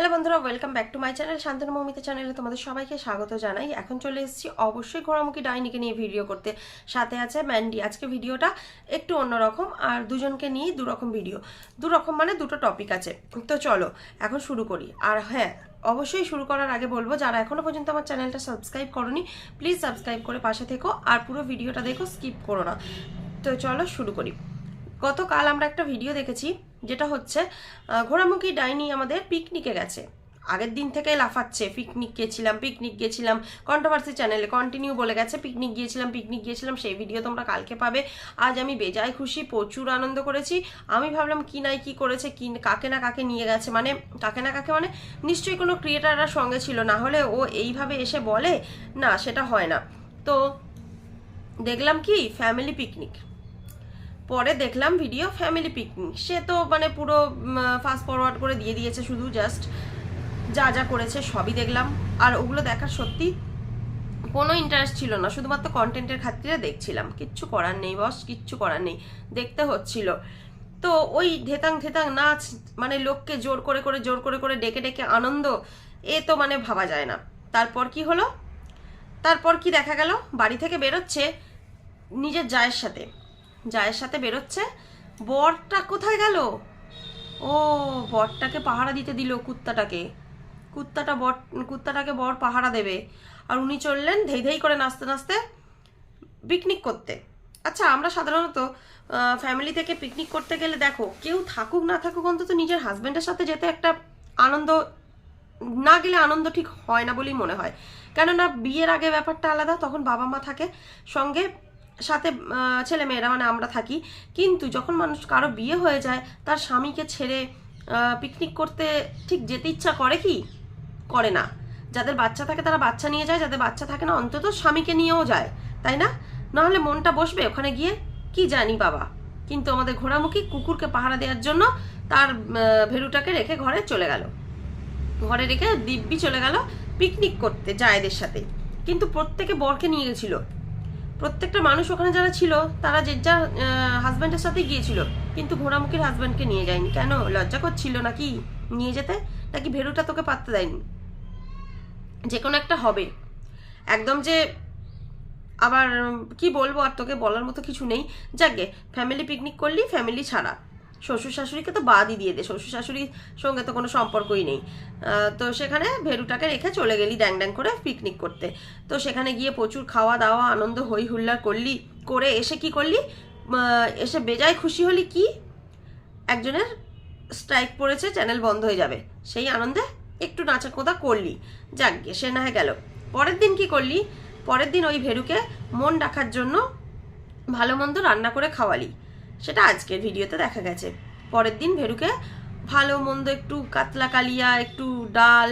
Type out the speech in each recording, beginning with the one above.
Hello বন্ধুরা welcome back to my channel Shantanu Moumita চ্যানেলে তোমাদের সবাইকে স্বাগত জানাই। এখন চলে এসেছি অবশ্যই ঘোড়ামুখী ডাইনিকে নিয়ে ভিডিও করতে। সাথে আছে ম্যান্ডি আজকে ভিডিওটা একটু অন্যরকম আর দুজনকে নিয়েই দুরকম ভিডিও দুরকম মানে দুটো টপিক আছে। তো চলো, এখন শুরু করি। আর হ্যাঁ অবশ্যই শুরু করার আগে বলব, যারা এখনও পর্যন্ত আমার চ্যানেলটা সাবস্ক্রাইব করনি প্লিজ সাবস্ক্রাইব করে পাশে থেকো আর পুরো ভিডিওটা দেখো স্কিপ করো না। তো চলো শুরু করি। গতকাল আমরা একটা ভিডিও দেখেছি যেটা হচ্ছে ঘোড়ামুখী ডাইনি আমাদের পিকনিকে গেছে। আগের দিন থেকে লাফাচ্ছে, পিকনিক গিয়েছিলাম পিকনিক গিয়েছিলাম কন্ট্রোভার্সি চ্যানেলে কন্টিনিউ বলে গেছে, পিকনিক গিয়েছিলাম পিকনিক গিয়েছিলাম, সেই ভিডিও তোমরা কালকে পাবে। আজ আমি বেজায় খুশি, প্রচুর আনন্দ করেছি। আমি ভাবলাম কি নাই কি করেছে, কি কাকে না কাকে নিয়ে গেছে মানে কাকে না কাকে মানে নিশ্চয়ই কোনো ক্রিয়েটাররা সঙ্গে ছিল, না হলে ও এইভাবে এসে বলে, না, সেটা হয় না। তো দেখলাম কি ফ্যামিলি পিকনিক পরে দেখলাম ভিডিও ফ্যামিলি পিকনিক সে তো মানে পুরো ফাস্ট ফরওয়ার্ড করে দিয়ে দিয়েছে শুধু জাস্ট যা যা করেছে সবই দেখলাম। আর ওগুলো দেখার সত্যি কোনো ইন্টারেস্ট ছিল না, শুধুমাত্র কন্টেন্টের খাতিরে দেখছিলাম। কিচ্ছু করার নেই বস কিচ্ছু করার নেই, দেখতে হচ্ছিল। তো ওই ধেতাং ধেতাং নাচ মানে লোককে জোর করে করে, জোর করে করে ডেকে ডেকে আনন্দ, এ তো মানে ভাবা যায় না। তারপর কি হলো? তারপর কি দেখা গেল? বাড়ি থেকে বেরোচ্ছে নিজের জায়ের সাথে। জায়ের সাথে বেরোচ্ছে। বরটা কোথায় গেল? ও, বরটাকে পাহারা দিতে দিল কুত্তাটাকে। কুত্তাটা বর, কুত্তাটাকে বর পাহারা দেবে। আর উনি চললেন ধেই ধেই করে নাচতে নাচতে পিকনিক করতে। আচ্ছা আমরা সাধারণত ফ্যামিলি থেকে পিকনিক করতে গেলে দেখো, কেউ থাকুক না থাকুক অন্তত নিজের হাজব্যান্ডের সাথে যেতে একটা আনন্দ, না গেলে আনন্দ ঠিক হয় না বলেই মনে হয়। কেননা বিয়ের আগে ব্যাপারটা আলাদা, তখন বাবা মা থাকে। সঙ্গে সাথে ছেলে মেয়েরা মানে আমরা থাকি। কিন্তু যখন মানুষ কারও বিয়ে হয়ে যায়, তার স্বামীকে ছেড়ে পিকনিক করতে ঠিক যেতে ইচ্ছা করে কি? করে না। যাদের বাচ্চা থাকে, তারা বাচ্চা নিয়ে যায়, যাদের বাচ্চা থাকে না, অন্তত স্বামীকে নিয়েও যায়, তাই না? নাহলে মনটা বসবে ওখানে গিয়ে, কি জানি বাবা। কিন্তু আমাদের ঘোড়ামুখী কুকুরকে পাহারা দেওয়ার জন্য তার ভেরুটাকে রেখে ঘরে চলে গেল। ঘরে রেখে দিব্যি চলে গেল পিকনিক করতে, জায়েদের সাথে। কিন্তু প্রত্যেকে বরকে নিয়ে গেছিল। প্রত্যেকটা মানুষ ওখানে যারা ছিল, তারা যে যার হাজব্যান্ডের সাথে গিয়েছিল। কিন্তু ঘোড়ামুখীর হাজব্যান্ডকে নিয়ে যায়নি। কেন? লজ্জা করছিল নাকি? নিয়ে যেতে? নাকি ভেরুটা তোকে পাততে দেয়নি? যে কোনো একটা হবে। একদম যে আবার কি বলব আর তোকে বলার মতো কিছু নেই। যাকে ফ্যামিলি পিকনিক করলি ফ্যামিলি ছাড়া। শ্বশুর শাশুড়িকে তো বাদই দিয়ে দে শ্বশুর শাশুড়ির সঙ্গে তো কোনো সম্পর্কই নেই। তো সেখানে ভেরুটাকে রেখে চলে গেলি ড্যাং ড্যাং করে পিকনিক করতে। তো সেখানে গিয়ে প্রচুর খাওয়া দাওয়া, আনন্দ, হই হুল্লা করলি, করে এসে কি করলি? এসে বেজায় খুশি হলি কি? একজনের স্ট্রাইক পড়েছে চ্যানেল বন্ধ হয়ে যাবে। সেই আনন্দে একটু নাচা কোদা করলি। যাক গে সে না গেল। পরের দিন কি করলি? পরের দিন ওই ভেরুকে মন রাখার জন্য ভালো মন্দ রান্না করে খাওয়ালি। সেটা আজকের ভিডিওতে দেখা গেছে। পরের দিন ভেরুকে ভালো মন্দ একটু কাতলা কালিয়া, একটু ডাল,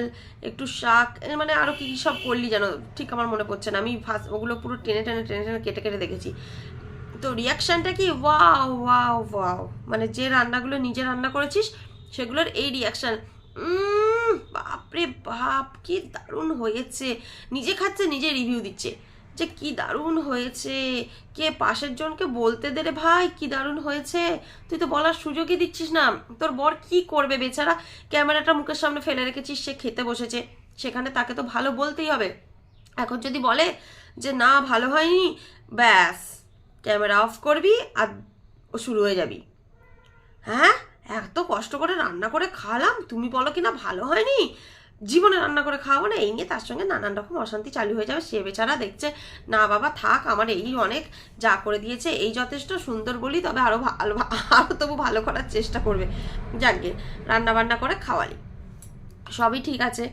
একটু শাক মানে আরও কী কী সব করলি যেন ঠিক আমার মনে পড়ছে না। আমি ফার্স্ট ওগুলো পুরো টেনে টেনে টেনে টেনে কেটে কেটে দেখেছি। তো রিয়াকশানটা কি? Wow wow wow. মানে যে রান্নাগুলো নিজে রান্না করেছিস, সেগুলোর এই রিয়াকশান বাপরে বাপ, কি দারুণ হয়েছে। নিজে খাচ্ছে, নিজে রিভিউ দিচ্ছে। যে কি দারুণ হয়েছে। কে পাশের জনকে বলতে দে রে ভাই? কি দারুণ হয়েছে? তুই তো বলার সুযোগই দিচ্ছিস না। তোর বর কি করবে বেচারা? ক্যামেরাটা মুখের সামনে ফেলে রেখেছিস, সে খেতে বসেছে। সেখানে তাকে তো ভালো বলতেই হবে। এখন যদি বলে যে, না, ভালো হয়নি ব্যাস, ক্যামেরা অফ করবি আর শুরু হয়ে যাবি। হ্যাঁ? এত কষ্ট করে রান্না করে খালাম? তুমি বলো কি না ভালো হয়নি? জীবনে রান্না করে খাওয়াবো না, এই নিয়ে তার সঙ্গে নানান রকম অশান্তি চালু হয়ে যাবে। সে বেচারা দেখছে, না বাবা, থাক, আমার এই অনেক যা করে দিয়েছে, এই যথেষ্ট সুন্দর বলি, তবে আরও ভালো আরও তবু ভালো করার চেষ্টা করবে। যাকগে রান্না বান্না করে খাওয়ালি। সবই ঠিক আছে।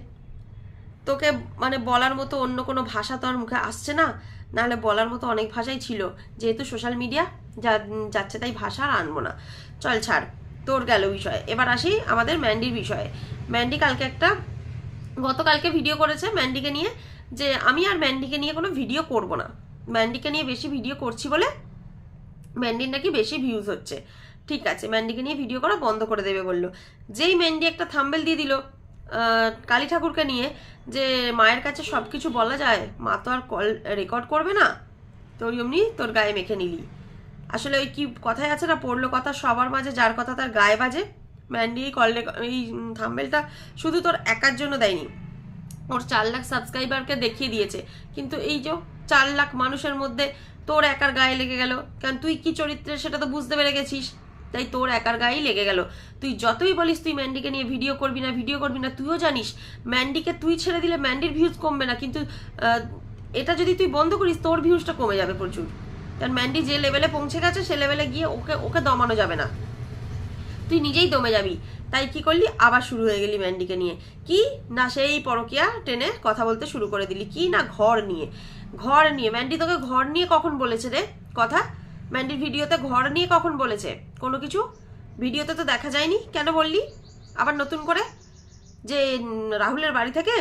তোকে মানে বলার মতো অন্য কোনো ভাষা তো আর মুখে আসছে না? নাহলে বলার মতো অনেক ভাষাই ছিল। যেহেতু সোশ্যাল মিডিয়া, যা, যাচ্ছে তাই ভাষা আর আনব না। চল ছাড়, তোর গেল বিষয়ে। এবার আসি আমাদের ম্যান্ডির বিষয়ে। ম্যান্ডি কালকে একটা গতকালকে ভিডিও করেছে ম্যান্ডিকে নিয়ে যে আমি আর ম্যান্ডিকে নিয়ে কোনো ভিডিও করব না। ম্যান্ডিকে নিয়ে বেশি ভিডিও করছি বলে ম্যান্ডির নাকি বেশি ভিউজ হচ্ছে। ঠিক আছে, ম্যান্ডিকে নিয়ে ভিডিও করা বন্ধ করে দেবে বলল। যেই ম্যান্ডি একটা থাম্বেল দিয়ে দিল কালী ঠাকুরকে নিয়ে যে মায়ের কাছে সব কিছু বলা যায়, মা তো আর কল রেকর্ড করবে না। তো অমনি তোর গায়ে মেখে নিলি। আসলে ওই কি কথায় আছে না, পড়ল কথা সবার মাঝে, যার কথা তার গায়ে বাজে। ম্যান্ডি এই কল এই থাম্বেলটা শুধু তোর একার জন্য দেয়নি। ওর চার লাখ সাবস্ক্রাইবারকে দেখিয়ে দিয়েছে। কিন্তু এই যে চার লাখ মানুষের মধ্যে তোর একার গায়ে লেগে গেল, কারণ তুই কি চরিত্রের সেটা তো বুঝতে পেরে গেছিস। তাই তোর একার গায়েই লেগে গেল। তুই যতই বলিস তুই ম্যান্ডিকে নিয়ে ভিডিও করবি না ভিডিও করবি না, তুইও জানিস ম্যান্ডিকে তুই ছেড়ে দিলে ম্যান্ডির ভিউজ কমবে না। কিন্তু এটা যদি তুই বন্ধ করিস, তোর ভিউজটা কমে যাবে প্রচুর। কারণ ম্যান্ডি যে লেভেলে পৌঁছে গেছে, সে লেভেলে গিয়ে ওকে ওকে দমানো যাবে না। তুই নিজেই দমে যাবি। তাই কি করলি? আবার শুরু হয়ে গেলি ম্যান্ডিকে নিয়ে। কি? না, সেই পরকিয়া টেনে কথা বলতে শুরু করে দিলি। কি? না, ঘর নিয়ে। ঘর নিয়ে। ম্যান্ডি তোকে ঘর নিয়ে কখন বলেছে রে? কথা? ম্যান্ডির ভিডিওতে ঘর নিয়ে কখন বলেছে? কোনো কিছু? ভিডিওতে তো দেখা যায়নি। কেন বললি? আবার নতুন করে? যে রাহুলের বাড়ি থেকে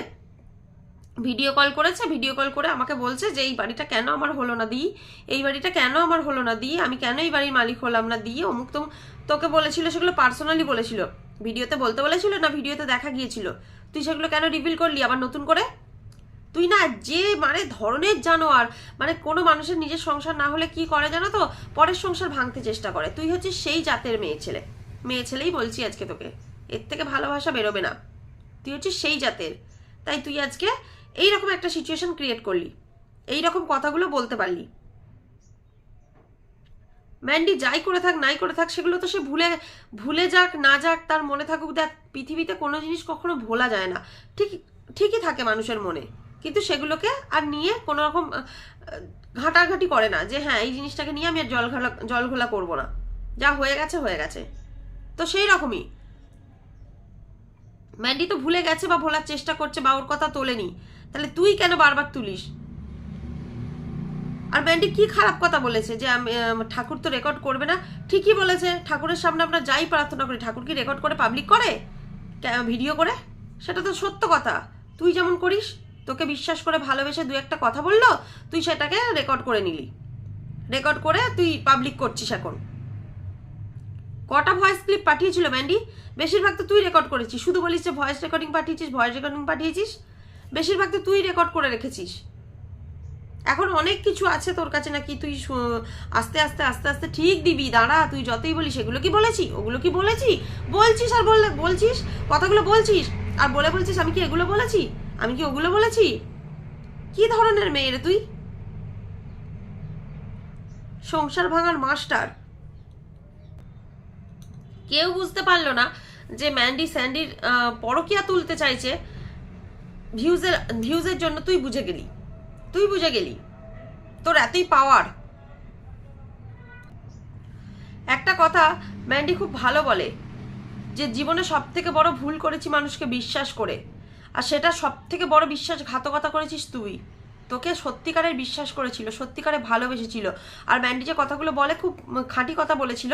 ভিডিও কল করেছে ভিডিও কল করে আমাকে বলছে যে, এই বাড়িটা কেন আমার হলো না দিই এই বাড়িটা কেন আমার হলো না দিই আমি কেন এই বাড়ির মালিক হলাম না দিয়ে অমুক তো তোকে বলেছিল, সেগুলো পার্সোনালি বলেছিল। ভিডিওতে বলতে বলেছিল না ভিডিওতে দেখা গিয়েছিল? তুই সেগুলো কেন রিভিল করলি আবার নতুন করে? তুই না যে মানে ধরনের জানোয়ার মানে কোনো মানুষের নিজের সংসার না হলে কি করে জানো তো? পরের সংসার ভাঙতে চেষ্টা করে। তুই হচ্ছিস সেই জাতের মেয়ে ছেলে। মেয়ে ছেলেই বলছি আজকে তোকে। এর থেকে ভালোবাসা বেরোবে না। তুই হচ্ছিস সেই জাতের। তাই তুই আজকে এই রকম একটা সিচুয়েশন ক্রিয়েট করলি। এই রকম কথাগুলো বলতে পারলি। ম্যান্ডি যাই করে থাক, নাই করে থাক, সেগুলো তো সে ভুলে ভুলে যাক, না যাক, তার মনে থাকুক, দেখ, পৃথিবীতে কোনো জিনিস কখনো ভোলা যায় না। ঠিক, ঠিকই থাকে মানুষের মনে, কিন্তু সেগুলোকে আর নিয়ে কোনো রকম ঘাটাঘাটি করে না যে হ্যাঁ এই জিনিসটাকে নিয়ে আমি আর জল ঘোলা জল ঘোলা করব না। যা হয়ে গেছে হয়ে গেছে। তো সেই রকমই। ম্যান্ডি তো ভুলে গেছে বা ভোলার চেষ্টা করছে বা ওর কথা তোলেনি। তাহলে তুই কেন বারবার তুলিস? আর ম্যান্ডি কি খারাপ কথা বলেছে যে আমি ঠাকুর তো রেকর্ড করবে না? ঠিকই বলেছে, ঠাকুরের সামনে আমরা যাই প্রার্থনা করি। ঠাকুর কি রেকর্ড করে পাবলিক করে? ভিডিও করে? সেটা তো সত্য কথা। তুই যেমন করিস, তোকে বিশ্বাস করে ভালোবেসে দু একটা কথা বলল, তুই সেটাকে রেকর্ড করে নিলি। রেকর্ড করে তুই পাবলিক করছিস এখন। কটা ভয়েস ক্লিপ পাঠিয়েছিল ম্যান্ডি বেশিরভাগ তো তুই রেকর্ড করেছিস। শুধু বলিস যে ভয়েস রেকর্ডিং পাঠিয়েছিস ভয়েস রেকর্ডিং পাঠিয়েছিস। বেশিরভাগ তো তুই রেকর্ড করে রেখেছিস। এখন অনেক কিছু আছে তোর কাছে নাকি তুই আস্তে আস্তে আস্তে আস্তে ঠিক দিবি, দাঁড়া, তুই যতই বলিস এগুলো কি বলেছি, ওগুলো কি বলেছি? বলছিস আর বললে, বলছিস, কথাগুলো বলছিস, আর বলে বলছিস আমি কি এগুলো বলেছি? আমি কি ওগুলো বলেছি? কি ধরনের মেয়ে রে তুই? সংসার ভাঙার মাস্টার। কেউ বুঝতে পারল না যে ম্যান্ডি স্যান্ডির পরকিয়া তুলতে চাইছে। ভিউজের ভিউজের জন্য তুই বুঝে গেলি। তুই বুঝে গেলি। তোর এতই পাওয়ার একটা কথা ম্যান্ডি খুব ভালো বলে, যে জীবনে সব থেকে বড় ভুল করেছি মানুষকে বিশ্বাস করে। আর সেটা সব থেকে বড় বিশ্বাসঘাতকতা করেছিস তুই। তোকে সত্যিকারের বিশ্বাস করেছিল, সত্যিকারে ভালোবেসেছিল। আর ম্যান্ডি যে কথাগুলো বলে খুব খাঁটি কথা বলেছিল,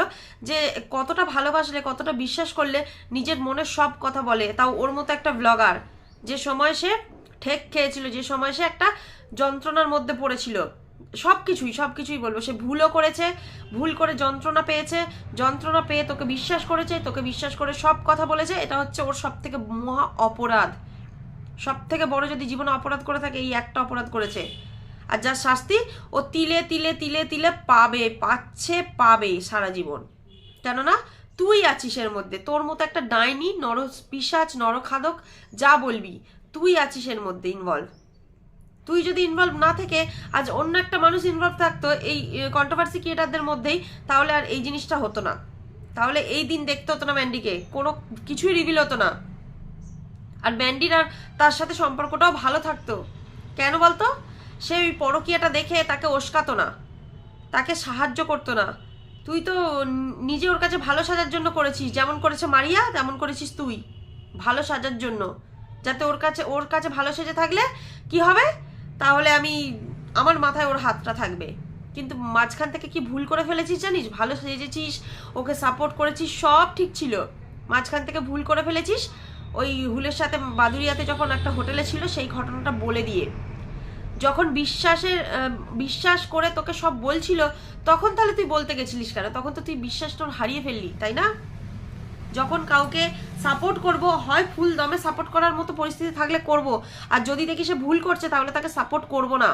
যে কতটা ভালোবাসলে, কতটা বিশ্বাস করলে নিজের মনের সব কথা বলে। তাও ওর মতো একটা ব্লগার যে সময় সে ঠেক খেয়েছিল, যে সময় সে একটা যন্ত্রণার মধ্যে পড়েছিল সব কিছুই সব কিছুই বলব। সে ভুলও করেছে, ভুল করে যন্ত্রণা পেয়েছে, যন্ত্রণা পেয়ে তোকে বিশ্বাস করেছে, তোকে বিশ্বাস করে সব কথা বলেছে। এটা হচ্ছে ওর সব থেকে মহা অপরাধ। সব থেকে বড় যদি জীবনে অপরাধ করে থাকে, এই একটা অপরাধ করেছে। আর যার শাস্তি ও তিলে তিলে তিলে তিলে পাবে, পাচ্ছে পাবে সারা জীবন। কেননা তুই আছিস এর মধ্যে। তোর মতো একটা ডাইনি নর পিসাচ নরখাদক, যা বলবি, তুই আছিস এর মধ্যে ইনভলভ তুই যদি ইনভলভ না থেকে আজ অন্য একটা মানুষ ইনভলভ থাকতো, এই কন্ট্রোভার্সি ক্রিয়েটারদের মধ্যেই, তাহলে আর এই জিনিসটা হতো না। তাহলে এই দিন দেখতে হতো না ম্যান্ডিকে কোনো কিছুই রিভিল হতো না। আর ম্যান্ডির আর তার সাথে সম্পর্কটাও ভালো থাকতো। কেন বলতো? সে ওই পরকিয়াটা দেখে তাকে ওস্কাতো না। তাকে সাহায্য করতো না। তুই তো নিজে ওর কাছে ভালো সাজার জন্য করেছিস। যেমন করেছে মারিয়া, তেমন করেছিস তুই। ভালো সাজার জন্য। যাতে ওর কাছে ওর কাছে ভালো সেজে থাকলে কি হবে? তাহলে আমি, আমার মাথায় ওর হাতটা থাকবে। কিন্তু মাঝখান থেকে কি ভুল করে ফেলেছিস জানিস? ভালো সেজেছিস, ওকে সাপোর্ট করেছিস, সব ঠিক ছিল। মাঝখান থেকে ভুল করে ফেলেছিস, ওই হুলের সাথে বাদুরিয়াতে যখন একটা হোটেলে ছিল, সেই ঘটনাটা বলে দিয়ে। যখন বিশ্বাসের বিশ্বাস করে তোকে সব বলছিল, তখন তাহলে তুই বলতে গেছিলিস কেন? তখন তো তুই বিশ্বাস তোর হারিয়ে ফেললি, তাই না? যখন কাউকে সাপোর্ট করব, হয় ফুল দমে সাপোর্ট করার মতো পরিস্থিতি থাকলে করব, আর যদি দেখি সে ভুল করছে, তাহলে তাকে সাপোর্ট করব না।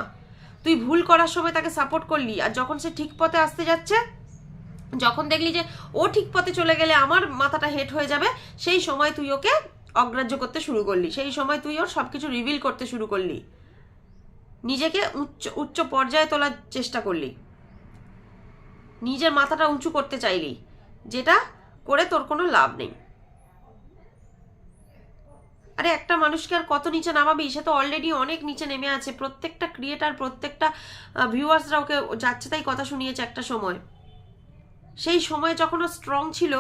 তুই ভুল করার সময় তাকে সাপোর্ট করলি, আর যখন সে ঠিক পথে আসতে যাচ্ছে, যখন দেখলি যে ও ঠিক পথে চলে গেলে আমার মাথাটা হেট হয়ে যাবে, সেই সময় তুই ওকে অগ্রাহ্য করতে শুরু করলি, সেই সময় তুই ওর সব কিছু রিভিল করতে শুরু করলি। নিজেকে উচ্চ উচ্চ পর্যায়ে তোলার চেষ্টা করলি। নিজের মাথাটা উঁচু করতে চাইলি, যেটা করে তোর কোনো লাভ নেই। আরে একটা মানুষকে আর কত নিচে নামাবি, সে তো অলরেডি অনেক নিচে নেমে আছে। প্রত্যেকটা ক্রিয়েটার প্রত্যেকটা ভিউয়ার্সরা ওকে যাচ্ছে তাই কথা শুনিয়েছে একটা সময়। সেই সময় যখন ও স্ট্রং ছিল,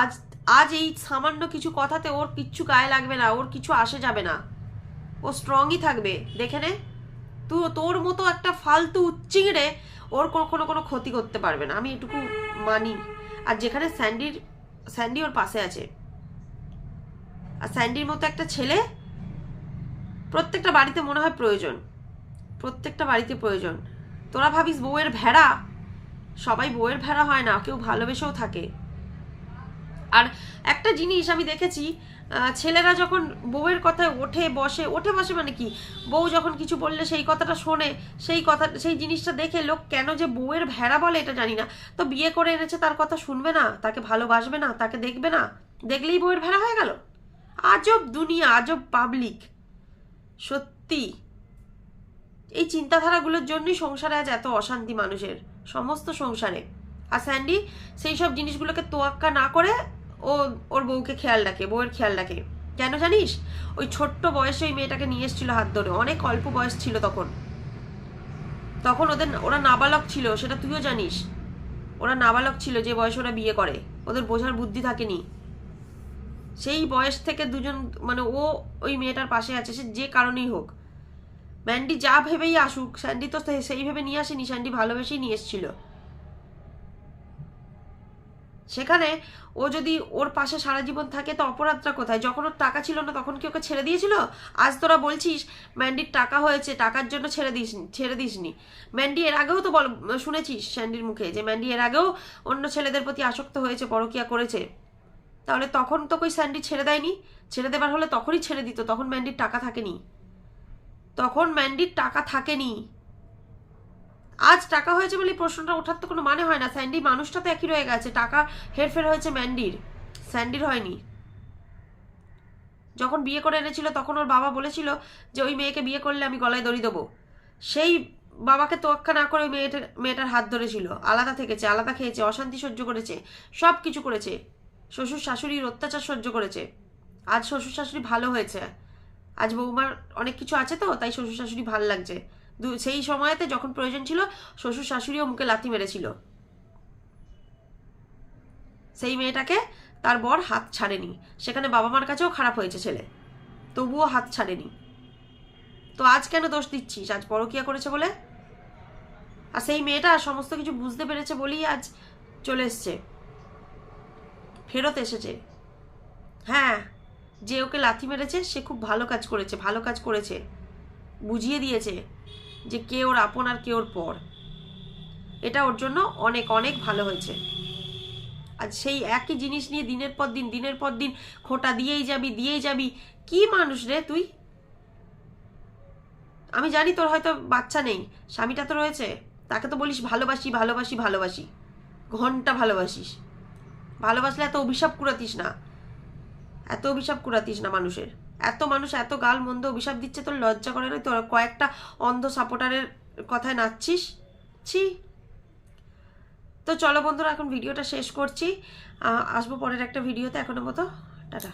আজ আজ এই সামান্য কিছু কথাতে ওর কিচ্ছু গায়ে লাগবে না, ওর কিছু আসে যাবে না। ও স্ট্রংই থাকবে। দেখে নে। তুই তোর মতো একটা ফালতু চিংড়ে ওর কখনো কোনো ক্ষতি করতে পারবে না। আমি এটুকু মানি। আর যেখানে স্যান্ডির, স্যান্ডি ওর পাশে আছে। আর স্যান্ডির মতো একটা ছেলে প্রত্যেকটা বাড়িতে মনে হয় প্রয়োজন। প্রত্যেকটা বাড়িতে প্রয়োজন। তোরা ভাবিস বউয়ের ভেড়া? সবাই বউয়ের ভেড়া হয় না, কেউ ভালোবেসেও থাকে। আর একটা জিনিস আমি দেখেছি ছেলেরা যখন বউয়ের কথায় ওঠে, বসে ওঠে বসে মানে কি? বউ যখন কিছু বললে সেই কথাটা শোনে, সেই কথা, সেই জিনিসটা দেখে লোক কেন যে বউয়ের ভেড়া বলে এটা জানি না। তো বিয়ে করে এনেছে, তার কথা শুনবে না, তাকে ভালোবাসবে না, তাকে দেখবে না, দেখলেই বউয়ের ভেড়া হয়ে গেল। আজব দুনিয়া, আজব পাবলিক সত্যি। এই চিন্তাধারাগুলোর জন্যই সংসারে আজ এত অশান্তি মানুষের, সমস্ত সংসারে। আর স্যান্ডি, সেই সব জিনিসগুলোকে তোয়াক্কা না করে ও, ওর বউকে খেয়াল রাখে, বউয়ের খেয়াল রাখে। কেন জানিস? ওই ছোট্ট বয়সে ওই মেয়েটাকে নিয়ে এসেছিল হাত ধরে। অনেক অল্প বয়স ছিল তখন। তখন ওদের ওরা নাবালক ছিল, সেটা তুইও জানিস। ওরা নাবালক ছিল, যে বয়সে ওরা বিয়ে করে। ওদের বোঝার বুদ্ধি থাকেনি। সেই বয়স থেকে দুজন মানে ও ওই মেয়েটার পাশে আছে, সে যে কারণেই হোক। ম্যান্ডি যা ভেবেই আসুক, স্যান্ডি তো সে- সেই ভেবে নিয়ে আসেনি, স্যান্ডি ভালোবেসেই নিয়ে এসেছিল। সেখানে ও যদি ওর পাশে সারা জীবন থাকে তো অপরাধটা কোথায়? যখন ওর টাকা ছিল না তখন কি ওকে ছেড়ে দিয়েছিল? আজ তোরা বলছিস, ম্যান্ডির টাকা হয়েছে, টাকার জন্য ছেড়ে দিস, ছেড়ে দিসনি। ম্যান্ডি এর আগেও তো বল, শুনেছিস স্যান্ডির মুখে যে ম্যান্ডি এর আগেও অন্য ছেলেদের প্রতি আসক্ত হয়েছে, পরকিয়া করেছে। তাহলে তখন তো কই স্যান্ডি ছেড়ে দেয়নি? ছেড়ে দেবার হলে তখনই ছেড়ে দিত, তখন ম্যান্ডির টাকা থাকেনি। তখন ম্যান্ডির টাকা থাকেনি। আজ টাকা হয়েছে বলে প্রশ্নটা ওঠার তো কোনো মানে হয় না। স্যান্ডি, মানুষটা তো একই রয়ে গেছে। টাকা হেরফের হয়েছে ম্যান্ডির। স্যান্ডির হয়নি। যখন বিয়ে করে এনেছিল, তখন ওর বাবা বলেছিল যে, ওই মেয়েকে বিয়ে করলে আমি গলায় দড়ি দেবো। সেই বাবাকে তোয়াক্কা না করে ওই মেয়েটার মেয়েটার হাত ধরেছিল। আলাদা থেকেছে, আলাদা খেয়েছে, অশান্তি সহ্য করেছে, সব কিছু করেছে। শ্বশুর শাশুড়ির অত্যাচার সহ্য করেছে। আজ শ্বশুর শাশুড়ি ভালো হয়েছে। আজ বৌমার অনেক কিছু আছে তো, তাই শ্বশুর শাশুড়ি ভালো লাগছে। সেই সময়তে যখন প্রয়োজন ছিল, শ্বশুর শাশুড়িও মুখে লাথি মেরেছিল। সেই মেয়েটাকে তার বর হাত ছাড়েনি। সেখানে বাবা মার কাছেও খারাপ হয়েছে ছেলে। তবুও হাত ছাড়েনি। তো আজ কেন দোষ দিচ্ছিস? আজ পরকিয়া করেছে বলে? আর সেই মেয়েটা সমস্ত কিছু বুঝতে পেরেছে বলেই আজ চলে এসছে। ফেরত এসেছে। হ্যাঁ যে ওকে লাথি মেরেছে, সে খুব ভালো কাজ করেছে, ভালো কাজ করেছে। বুঝিয়ে দিয়েছে। যে কে ওর আপন আর কে ওর পর। এটা ওর জন্য অনেক অনেক ভালো হয়েছে। আর সেই একই জিনিস নিয়ে দিনের পর দিন, দিনের পর দিন খোটা দিয়েই যাবি দিয়েই যাবি। কি মানুষ রে তুই? আমি জানি তোর হয়তো বাচ্চা নেই, স্বামীটা তো রয়েছে। তাকে তো বলিস ভালোবাসি ভালোবাসি ভালোবাসি। ঘণ্টা ভালোবাসিস। ভালোবাসলে এত অভিশাপ কুড়াতিস না। এত অভিশাপ কুড়াতিস না মানুষের। এত মানুষ এত গাল মন্দ অভিশাপ দিচ্ছে, তোর লজ্জা করে না? তোর কয়েকটা অন্ধ সাপোর্টারের কথায় নাচছিস? ছি। তো চলো বন্ধুরা, এখন ভিডিওটা শেষ করছি। আসব পরের একটা ভিডিওতে। এখনও মতো, টাটা।